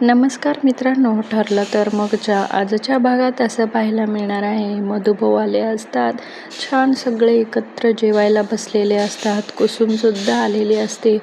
नमस्कार मित्रांनो ठरलं तर मगच्या आजच्या भागात असं पाहायला मिळणार आहे मधुभाऊ आले असतात. छान सगळे एकत्र जेवायला बसलेले असतात कुसुमसुद्धा आलेली असते.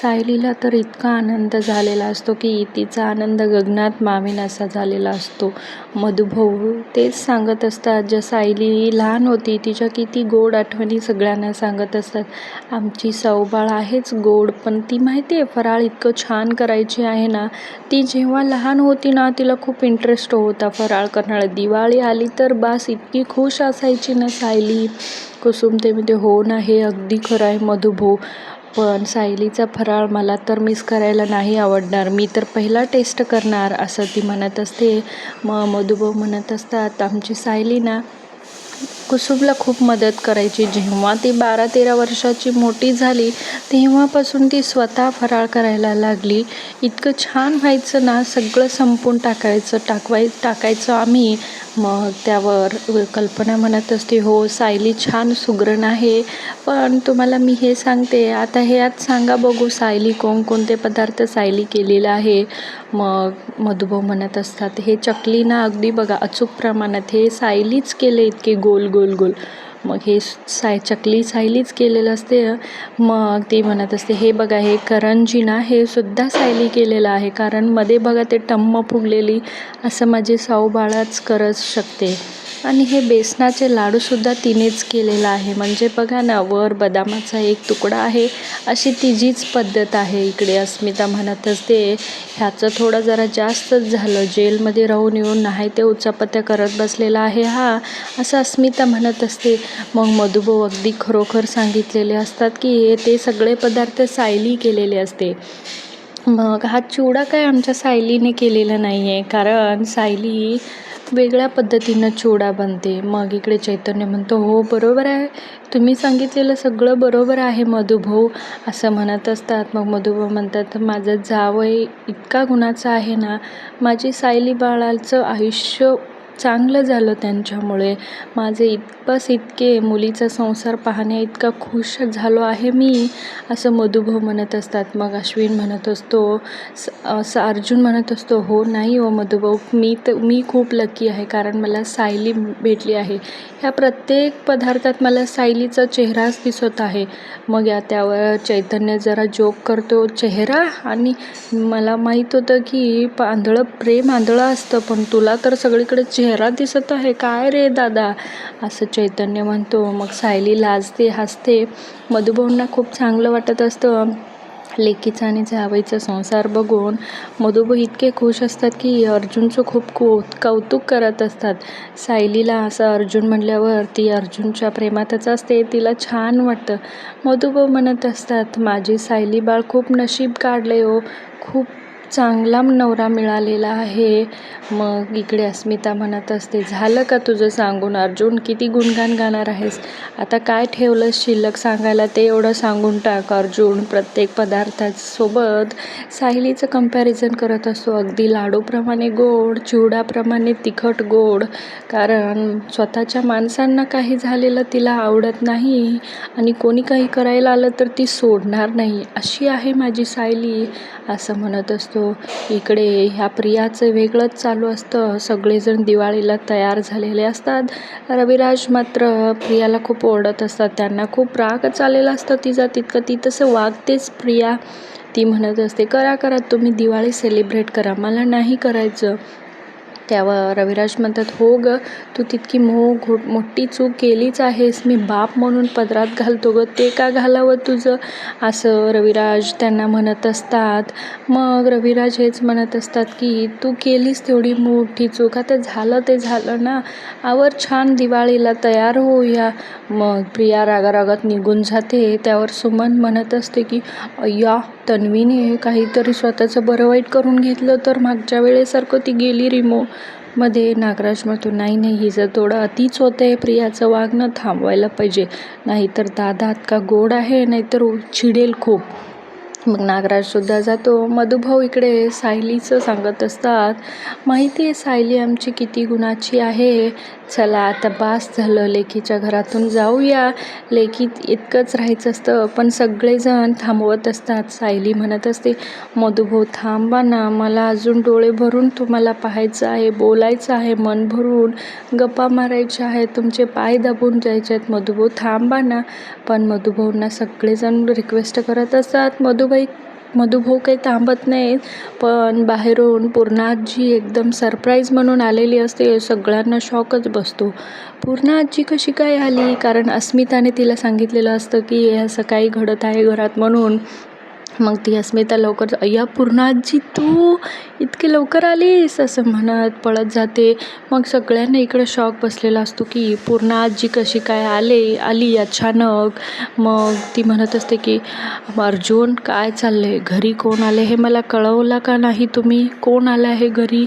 सायलीला तर इतका आनंद झालेला असतो की तिचा आनंद गगनात मावेन असा झालेला असतो. मधुभाऊ तेच सांगत असतात ज्या सायली लहान होती तिच्या किती गोड आठवणी सगळ्यांना सांगत असतात. आमची सौबाळ आहेच गोड पण ती माहिती आहे फराळ इतकं छान करायची आहे ना ती जेव्हा लहान होती ना तिला खूप इंटरेस्ट होता. फराळ करण्याला दिवाळी आली तर बास इतकी खुश असायची ना सायली. कुसुम ते म्हणते हो ना हे अगदी खरं आहे मधुभाऊ पण सायलीचा फराळ मला तर मिस करायला नाही आवडणार. मी तर पहिला टेस्ट करणार असं ती म्हणत असते. मग मधुभाऊ म्हणत असतात आमची सायली ना कुसुबला खूप मदत करायची. जेव्हा ती बारा तेरा वर्षाची मोठी झाली तेव्हापासून ती स्वतः फराळ करायला लागली. इतकं छान व्हायचं ना सगळं संपून टाकायचं टाकवाय टाकायचं आम्ही. मग त्यावर कल्पना म्हणत असते हो सायली छान सुगरण आहे. पण तुम्हाला मी हे सांगते आता हे आज सांगा बघू सायली कोणकोणते पदार्थ सायली केलेला आहे. मग मधुभाऊ म्हणत असतात हे चकली ना अगदी बघा अचूक प्रमाणात हे सायलीच केले इतके गोल गोल गोल गोल. मग हे साय चकली सायलीच केलेलं असते. मग ती म्हणत असते हे बघा हे करंजी ना हे सुद्धा सायली केलेलं आहे. कारण मध्ये बघा ते टम्म फुगलेली असं माझी साऊबाळाच करत शकते. आणि हे बेसनाचे लाडूसुद्धा तिनेच केलेलं आहे. म्हणजे बघा ना वर बदामाचा एक तुकडा आहे. अशी तिचीच पद्धत आहे इकडे अस्मिता म्हणत असते. ह्याचं थोडं जरा जास्तच झालं. जेलमध्ये राहून येऊन नाही ते उचापत्या करत बसलेला आहे. हा असं अस्मिता म्हणत असते. मग मधुभाऊ अगदी खरोखर सांगितलेले असतात की ते सगळे पदार्थ सायली केलेले असते. मग हा चिवडा काय आमच्या सायलीने केलेला नाही आहे कारण सायली वेगळ्या पद्धतीनं चिवडा बनते. मग इकडे चैतन्य म्हणतो हो बरोबर आहे. तुम्ही सांगितलेलं सगळं बरोबर आहे मधुभाऊ असं म्हणत असतात. मग मधुभाऊ म्हणतात माझं जावई इतका गुणाचा आहे ना माझी सायली बाळाचं आयुष्य चांगलं झालं त्यांच्यामुळे. माझे इतपस इतके मुलीचा संसार पाहण्या इतका खुश झालो आहे मी असं मधुभाऊ म्हणत असतात. मग अश्विन म्हणत असतो असं अर्जुन म्हणत असतो हो नाही हो मधुभाऊ मी तर मी खूप लकी आहे कारण मला सायली भेटली आहे. ह्या प्रत्येक पदार्थात मला सायलीचा चेहराच दिसत आहे. मग या त्यावर चैतन्य जरा जोक करतो चेहरा? आणि मला माहीत होतं की आंधळं प्रेम आंधळं असतं पण तुला तर सगळीकडे चेहरा दिसत आहे. काय रे दादा? असं चैतन्य म्हणतो. मग सायली लाजते हसते. मधुभाऊंना खूप चांगलं वाटत असतं. लेकीचा आणि जावईचा संसार बघून मधुभाऊ इतके खुश असतात की अर्जुनचं खूप कौ कौतुक करत असतात. सायलीला असं अर्जुन म्हणल्यावर ती अर्जुनच्या प्रेमातच असते. तिला छान वाटतं. मधुभाऊ म्हणत असतात माझी सायली बाळ खूप नशीब काढले हो. खूप चांगला नवरा मिळालेला आहे. मग इकडे अस्मिता म्हणत असते झालं का तुझं सांगून अर्जुन? किती गुणगान गाणार आहेस? आता काय ठेवलं शिल्लक सांगायला? ते एवढं सांगून टाक अर्जुन. प्रत्येक पदार्थासोबत सायलीचं कंपॅरिझन करत असतो. अगदी लाडूप्रमाणे गोड चिवडाप्रमाणे तिखट गोड. कारण स्वतःच्या माणसांना काही झालेलं तिला आवडत नाही आणि कोणी काही करायला आलं तर ती सोडणार नाही. अशी आहे माझी सायली असं म्हणत असतो इकडे ह्या प्रियाचं वेगळंच चालू असतं. सगळेजण दिवाळीला तयार झालेले असतात. रविराज मात्र प्रियाला खूप ओरडत असतात. त्यांना खूप राग चाललेला असतं. तिचा तितकं ती तसं वागतेच प्रिया. ती म्हणत असते करा करा तुम्ही दिवाळी सेलिब्रेट करा. मला नाही करायचं. त्यावर रविराज म्हणतात हो ग तू तितकी मो घो मोठी चूक केलीच आहेस. मी बाप म्हणून पदरात घालतो ग. ते का घालावं तुझं? असं रविराज त्यांना म्हणत असतात. मग रविराज हेच म्हणत असतात की तू केलीस तेवढी मोठी चूक. आता झालं ते झालं ना. आवर छान दिवाळीला तयार होऊया. मग प्रिया रागारागात निघून जाते. त्यावर सुमन म्हणत असते की या तन्वीने काहीतरी स्वतःचं बरं वाईट करून घेतलं तर मागच्या वेळेसारखं ती गेली रिमो. मध्ये नागराज म्हणतो नाही नाही हिचं थोडं अतिच होतं आहे प्रियाचं वागणं थांबवायला पाहिजे. नाहीतर दादा का गोड आहे नाहीतर चिडेल खूप. मग नागराजसुद्धा जातो. मधुभाऊ इकडे सायलीचं सांगत असतात माहिती आहे सायली आमची किती गुणाची आहे. चला आता बास झालं लेकीच्या घरातून जाऊया. लेकीत इतकंच राहायचं असतं पण सगळेजण थांबवत असतात. सायली म्हणत असते मधुभाऊ थांबा ना मला अजून डोळे भरून तुम्हाला पाहायचं आहे बोलायचं आहे मन भरून. गप्पा मारायच्या आहे तुमचे पाय दाबून जायचे आहेत मधुभाऊ थांबा ना. पण मधुभाऊंना सगळेजण रिक्वेस्ट करत असतात मधु मधुबाई मधुभाऊ काही थांबत नाहीत पण बाहेरून पूर्णाजी एकदम सरप्राईज म्हणून आलेली असते सगळ्यांना शॉकच बसतो. पूर्णा आजी कशी काय आली? कारण अस्मिताने तिला सांगितलेलं असतं की हे असं काही घडत आहे घरात म्हणून मग ती अस्मिता लवकर अय्या पूर्ण आजी तू इतके लवकर आलीस? असं म्हणत पळत जाते. मग सगळ्यांना इकडे शॉक बसलेला असतो की पूर्ण आजी कशी काय आले आली अचानक? मग ती म्हणत असते की अर्जुन काय चाललं आहे घरी कोण आले हे मला कळवलं का नाही तुम्ही? कोण आलं आहे घरी?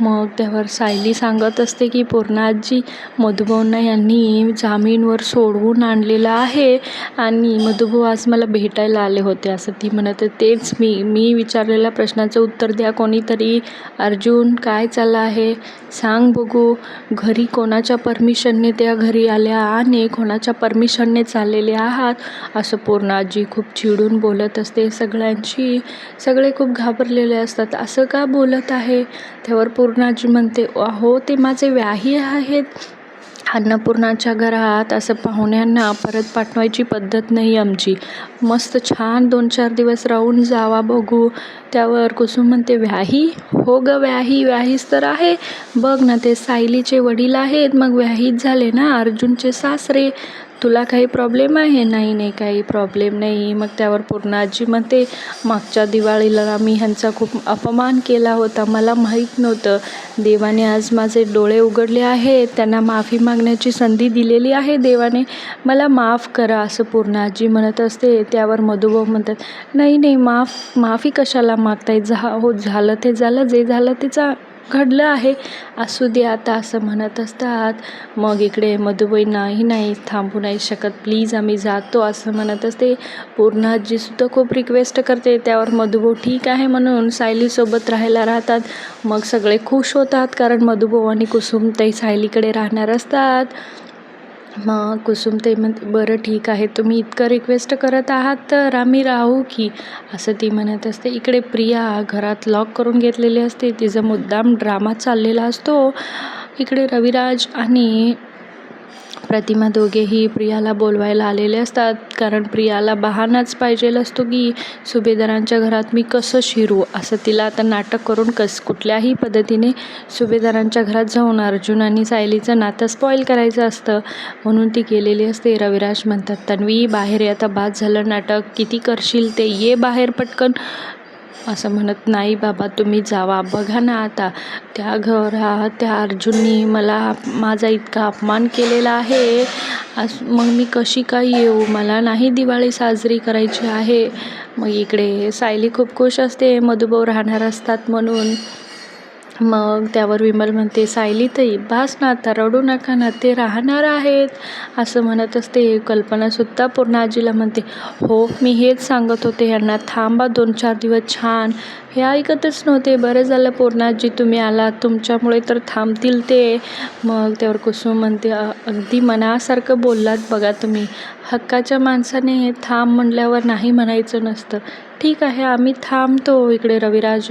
मग त्यावर सायली सांगत असते की पूर्णाजी मधुभाऊंना यांनी जामीनवर सोडवून आणलेलं आहे आणि मधुभाऊ आज मला भेटायला आले होते. असं ती म्हणत तेच मी मी विचारलेल्या प्रश्नाचं उत्तर द्या कोणीतरी. अर्जुन काय चाललं आहे? सांग बघू. घरी कोणाच्या परमिशनने त्या घरी आल्या आणि कोणाच्या परमिशनने चाललेले आहात? असं पूर्णाजी खूप चिडून बोलत असते. सगळ्यांशी सगळे खूप घाबरलेले असतात. असं का बोलत आहे? त्यावर अन्नपूर्णाजी म्हणते अहो ते माझे व्याही आहेत. अन्नपूर्णाच्या घरात असं पाहुण्यांना परत पाठवायची पद्धत नाही आमची. मस्त छान दोन चार दिवस राहून जावा बघू. त्यावर कुसुम म्हणते व्याही? हो ग व्याही. व्याहीच तर आहे. बघ ना ते सायलीचे वडील आहेत. मग व्याहीच झाले ना अर्जुनचे सासरे. तुला काही प्रॉब्लेम आहे? नाही नाही काही प्रॉब्लेम नाही. मग त्यावर पूर्ण आजी म्हणते मागच्या दिवाळीला मी ह्यांचा खूप अपमान केला होता. मला माहीत नव्हतं. देवाने आज माझे डोळे उघडले आहेत. त्यांना माफी मागण्याची संधी दिलेली आहे देवाने. मला माफ करा असं पूर्ण आजी म्हणत असते. त्यावर मधुभाऊ म्हणतात नाही नाही माफ माफी कशाला मागताय? जा हो झालं ते झालं जे झालं ते चा घडलं आहे. असू दे आता असं म्हणत असतात. मग इकडे मधुबाई नाही नाही थांबू नाही शकत. प्लीज आम्ही जातो असं म्हणत असते. पूर्ण आजीसुद्धा खूप रिक्वेस्ट करते. त्यावर मधुभाऊ ठीक आहे म्हणून सायलीसोबत राहायला राहतात. मग सगळे खुश होतात कारण मधुभाऊ आणि कुसुम ते सायलीकडे राहणार असतात. मग कुसुम ते म्हणते बरं ठीक आहे. तुम्ही इतकं रिक्वेस्ट करत आहात तर आम्ही राहू की. असं ती म्हणत असते. इकडे प्रिया घरात लॉक करून घेतलेली असते. तिचा मुद्दाम ड्रामा चाललेला असतो. इकडे रविराज आणि प्रतिमा दोघेही प्रियाला बोलवायला आलेले असतात. कारण प्रियाला बहाणाच पाहिजेल असतो की सुभेदारांच्या घरात मी कसं शिरू? असं तिला आता नाटक करून कस कुठल्याही पद्धतीने सुभेदारांच्या घरात जाऊन अर्जुन आणि सायलीचं नातं स्पॉईल करायचं असतं. म्हणून ती गेलेली असते. रविराज म्हणतात तन्वी बाहेर आता बाद झालं नाटक. किती करशील ते? ये बाहेर पटकन. असं म्हणत नाही बाबा तुम्ही जावा. बघा ना आता त्या घरा त्या अर्जुननी मला माझा इतका अपमान केलेला आहे. अस मग मी कशी काय येऊ? मला नाही दिवाळी साजरी करायची आहे. मग इकडे सायली खूप खुश असते. मधुभाऊ राहणार असतात म्हणून. मग त्यावर विमल म्हणते सायली ताई बास ना आता रडू नका ना ते राहणार आहेत. असं म्हणत असते कल्पनासुद्धा पूर्ण आजीला म्हणते हो मी हेच सांगत होते यांना थांबा दोन चार दिवस छान. हे ऐकतच नव्हते बरं झालं पूर्णाजी तुम्ही आलात तुमच्यामुळे तर थांबतील ते. मग त्यावर कुसुम म्हणते अगदी मनासारखं बोललात बघा तुम्ही हक्काच्या माणसाने थांब म्हणल्यावर नाही म्हणायचं नसतं. ठीक आहे आम्ही थांबतो इकडे रविराज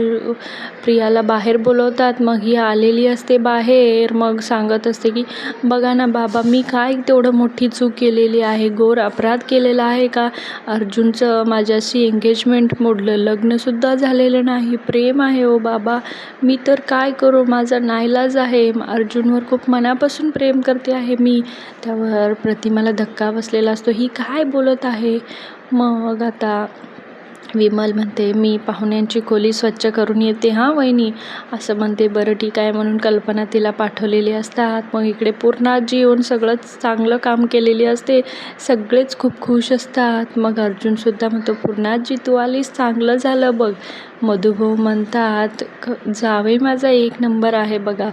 प्रियाला बाहेर बोलवतात. मग ही आलेली असते बाहेर. मग सांगत असते की बघा ना बाबा मी काय तेवढं मोठी चूक केलेली आहे? घोर अपराध केलेला आहे का? अर्जुनचं माझ्याशी एंगेजमेंट मोडलं. लग्नसुद्धा झालेलं नाही. प्रेम आहे ओ बाबा. मी तर काय करू? माझा नाईलाज आहे. अर्जुनवर खूप मनापासून प्रेम करते आहे मी. त्यावर प्रतिमाला धक्का बसलेला असतो. ही काय बोलत आहे? मग आता विमल म्हणते मी पाहुण्यांची खोली स्वच्छ करून येते हां वहिनी? असं म्हणते बरं ठीक आहे म्हणून कल्पना तिला पाठवलेली असतात. मग इकडे पूर्ण आजी येऊन सगळंच चांगलं काम केलेली असते. सगळेच खूप खुश असतात. मग अर्जुनसुद्धा म्हणतो पूर्ण आजी तू आलीस चांगलं झालं बघ. मधुभाऊ म्हणतात क जावई माझा एक नंबर आहे बघा.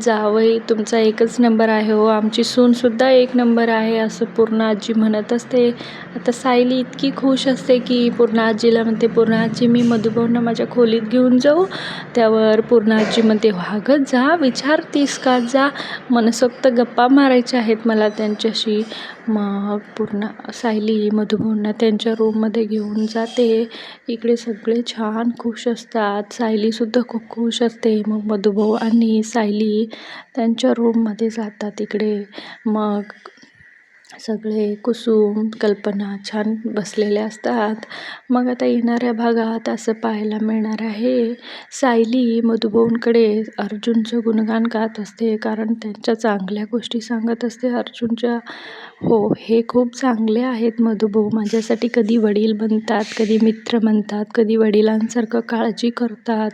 जावई तुमचा एकच नंबर आहे हो. आमची सूनसुद्धा एक नंबर आहे असं पूर्ण आजी म्हणत असते. आता सायली इतकी खुश असते की पूर्ण आजीला म्हणते पूर्ण आजी मी मधुभाऊंना माझ्या खोलीत घेऊन जाऊ. त्यावर पूर्ण आजी म्हणते वागत जा विचारतीस का? जा. मनसोक्त गप्पा मारायच्या आहेत मला त्यांच्याशी. मग पूर्ण सायली मधुभाऊंना त्यांच्या रूममध्ये घेऊन जाते. इकडे सगळे छान खुश असतात. सायलीसुद्धा खूप खुश असते. मग मधुभाऊ आणि सायली त्यांच्या रूममध्ये जातात इकडे. मग सगळे कुसुम कल्पना छान बसलेले असतात. मग आता येणाऱ्या भागात असं पाहायला मिळणार आहे. सायली मधुभाऊंकडे अर्जुनचं गुणगान गात असते कारण त्यांच्या चांगल्या गोष्टी सांगत असते अर्जुनच्या. हो हे खूप चांगले आहेत मधुभाऊ माझ्यासाठी कधी वडील बनतात कधी मित्र बनतात कधी वडिलांसारखं काळजी करतात.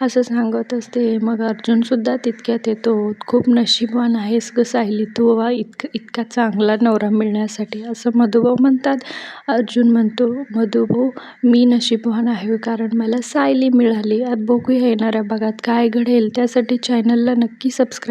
असं सांगत असते. मग अर्जुनसुद्धा तितक्यात येतो. खूप नशीबवान आहेस गं सायली. तू वा इतकं इतका चांगला नवरा मिळण्यासाठी. असं मधुभाऊ म्हणतात. अर्जुन म्हणतो मधुभाऊ मी नशीबवान आहे कारण मला सायली मिळाली. बघूया येणाऱ्या भागात काय घडेल. त्यासाठी चॅनलला नक्की सबस्क्राईब